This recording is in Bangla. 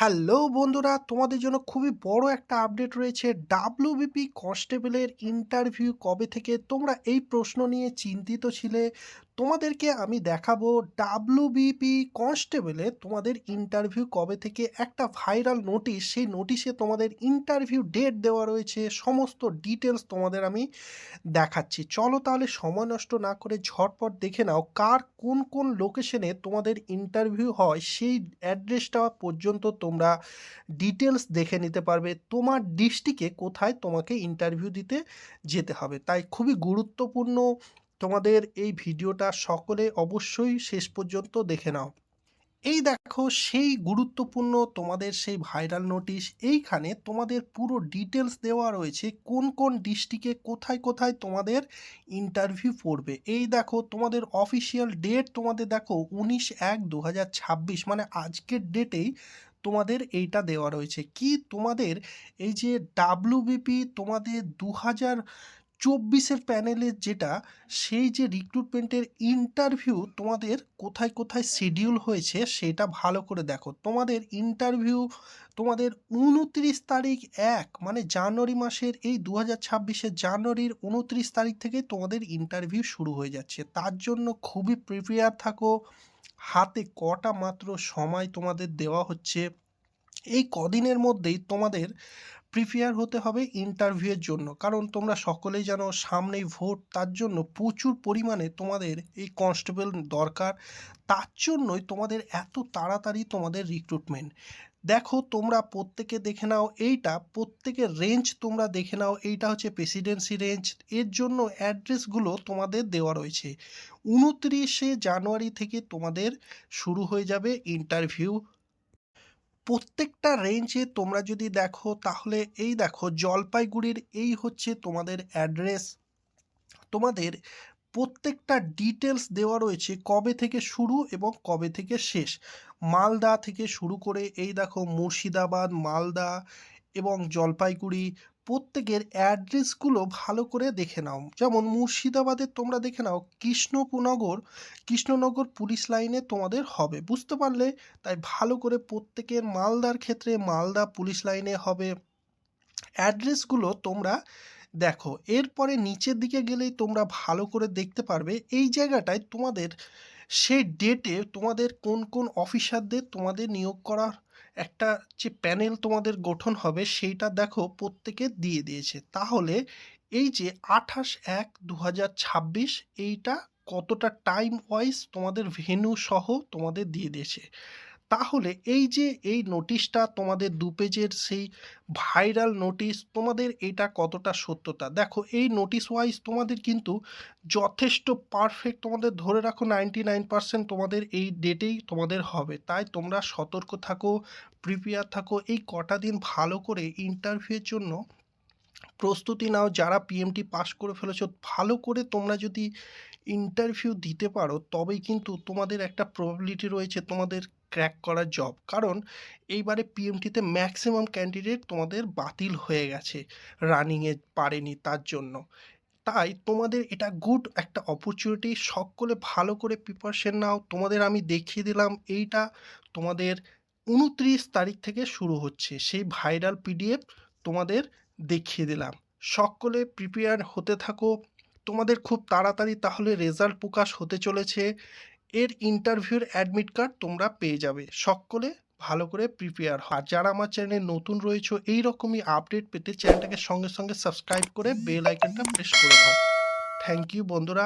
হ্যালো বন্ধুরা, তোমাদের জন্য খুবই বড় একটা আপডেট রয়েছে ডাব্লিউবিপি কনস্টেবলের ইন্টারভিউ কবে থেকে? তোমরা এই প্রশ্ন নিয়ে চিন্তিত ছিলে? তোমাদেরকে আমি দেখাবো ডাব্লিউবিপি কনস্টেবলে তোমাদের ইন্টারভিউ কবে থেকে একটা ভাইরাল নোটিশ সেই নোটিশে তোমাদের ইন্টারভিউ ডেট দেওয়া রয়েছে, সমস্ত ডিটেলস তোমাদের আমি দেখাচ্ছি। চলো তাহলে সময় নষ্ট না করে ঝটপট দেখে নাও কার কোন কোন লোকেশনে তোমাদের ইন্টারভিউ হয়, সেই অ্যাড্রেসটা পর্যন্ত তোমরা ডিটেলস দেখে নিতে পারবে। তোমার ডিস্ট্রিক্টে কোথায় তোমাকে ইন্টারভিউ দিতে যেতে হবে। তাই খুবই গুরুত্বপূর্ণ তোমাদের এই ভিডিওটা সকলে অবশ্যই শেষ পর্যন্ত দেখে নাও। এই দেখো সেই গুরুত্বপূর্ণ তোমাদের সেই ভাইরাল নোটিশ, এইখানে তোমাদের পুরো ডিটেলস দেওয়া রয়েছে কোন কোন ডিস্ট্রিক্টে কোথায় কোথায় তোমাদের ইন্টারভিউ পড়বে। এই দেখো তোমাদের অফিসিয়াল ডেট তোমাদের দেখো উনিশ এক দু মানে আজকের ডেটেই তোমাদের এইটা দেওয়া রয়েছে। কি তোমাদের এই যে ডাব্লিউবিপি তোমাদের দু হাজার চব্বিশের প্যানেলের যেটা, সেই যে রিক্রুটমেন্টের ইন্টারভিউ তোমাদের কোথায় কোথায় শিডিউল হয়েছে, সেটা ভালো করে দেখো। তোমাদের ইন্টারভিউ তোমাদের উনত্রিশ তারিখ এক মানে জানুয়ারি মাসের এই দু হাজার ছাব্বিশের জানুয়ারির উনত্রিশ তারিখ থেকে তোমাদের ইন্টারভিউ শুরু হয়ে যাচ্ছে। তার জন্য খুবই প্রিপেয়ার থাকো। হাতে কটা মাত্র সময় তোমাদের দেওয়া হচ্ছে। এই কদিনের মধ্যেই তোমাদের প্রিপেয়ার হতে হবে ইন্টারভিউয়ের জন্য। কারণ তোমরা সকলেই জানো, সামনেই ভোট তার জন্য প্রচুর পরিমাণে তোমাদের এই কনস্টেবল দরকার। তার জন্যই তোমাদের এত তাড়াতাড়ি তোমাদের রিক্রুটমেন্ট দেখো, তোমরা প্রত্যেকে দেখে নাও এইটা, প্রত্যেকের রেঞ্জ তোমরা দেখে নাও, এইটা হচ্ছে প্রেসিডেন্সি রেঞ্জ এর জন্য অ্যাড্রেসগুলো তোমাদের দেওয়া রয়েছে। উনত্রিশে জানুয়ারি থেকে তোমাদের শুরু হয়ে যাবে ইন্টারভিউ প্রত্যেকটা রেঞ্জে তোমরা যদি দেখো, তাহলে এই দেখো, জলপাইগুড়ির এই হচ্ছে তোমাদের অ্যাড্রেস তোমাদের প্রত্যেকটা ডিটেলস দেওয়া রয়েছে কবে থেকে শুরু এবং কবে থেকে শেষ। মালদা থেকে শুরু করে এই দেখো মুর্শিদাবাদ, মালদা এবং জলপাইগুড়ি প্রত্যেকের অ্যাড্রেসগুলো ভালো করে দেখে নাও। যেমন মুর্শিদাবাদে তোমরা দেখে নাও কৃষ্ণনগর কৃষ্ণনগর পুলিশ লাইনে তোমাদের হবে। বুঝতে পারলে? তাই ভালো করে প্রত্যেকের মালদার ক্ষেত্রে মালদা পুলিশ লাইনে হবে। অ্যাড্রেসগুলো তোমরা দেখো। এরপরে নিচের দিকে গেলেই তোমরা ভালো করে দেখতে পারবে। এই জায়গাটায় তোমাদের সেই ডেটে তোমাদের কোন কোন অফিসারদের তোমাদের নিয়োগ করার একটা যে প্যানেল তোমাদের গঠন হবে, সেইটা দেখো প্রত্যেকে দিয়ে দিয়েছে। তাহলে এই যে আঠাশ এক দু এইটা কতটা টাইম ওয়াইজ তোমাদের ভেনু সহ তোমাদের দিয়ে দিয়েছে। তাহলে এই যে এই নোটিশটা তোমাদের দু পেজের সেই ভাইরাল নোটিশ তোমাদের এটা কতটা সত্যতা? দেখো, এই নোটিশ ওয়াইজ তোমাদের কিন্তু যথেষ্ট পারফেক্ট তোমাদের ধরে রাখো নাইনটি নাইন পার্সেন্ট তোমাদের এই ডেটেই তোমাদের হবে। তাই তোমরা সতর্ক থাকো প্রিপেয়ার থাকো, এই কটা দিন ভালো করে ইন্টারভিউয়ের জন্য প্রস্তুতি নাও। যারা পিএমটি পাস করে ফেলেছো, ভালো করে তোমরা যদি ইন্টারভিউ দিতে পারো, তবেই কিন্তু তোমাদের একটা প্রবাবিলিটি রয়েছে তোমাদের ক্র্যাক করার জব কারণ এইবারে পিএমটিতে ম্যাক্সিমাম ক্যান্ডিডেট তোমাদের বাতিল হয়ে গেছে রানিংয়ে পারেনি তার জন্য। তাই তোমাদের এটা গুড একটা অপরচুনিটি সকলে ভালো করে প্রিপারেশন নাও। তোমাদের আমি দেখিয়ে দিলাম, এইটা তোমাদের উনত্রিশ তারিখ থেকে শুরু হচ্ছে। সেই ভাইরাল পিডিএফ তোমাদের দেখিয়ে দিলাম। সকলে প্রিপেয়ার হতে থাকো। তোমাদের খুব তাড়াতাড়ি তাহলে রেজাল্ট প্রকাশ হতে চলেছে। এর ইন্টারভিউর অ্যাডমিট কার্ড তোমরা পেয়ে যাবে। সকলে ভালো করে প্রিপেয়ার হয় যারা আমার চ্যানেলে নতুন রয়েছে এই রকমই আপডেট পেতে চ্যানেলটাকে সঙ্গে সঙ্গে সাবস্ক্রাইব করে বেল আইকনটা প্রেস করে দাও। থ্যাংক ইউ বন্ধুরা।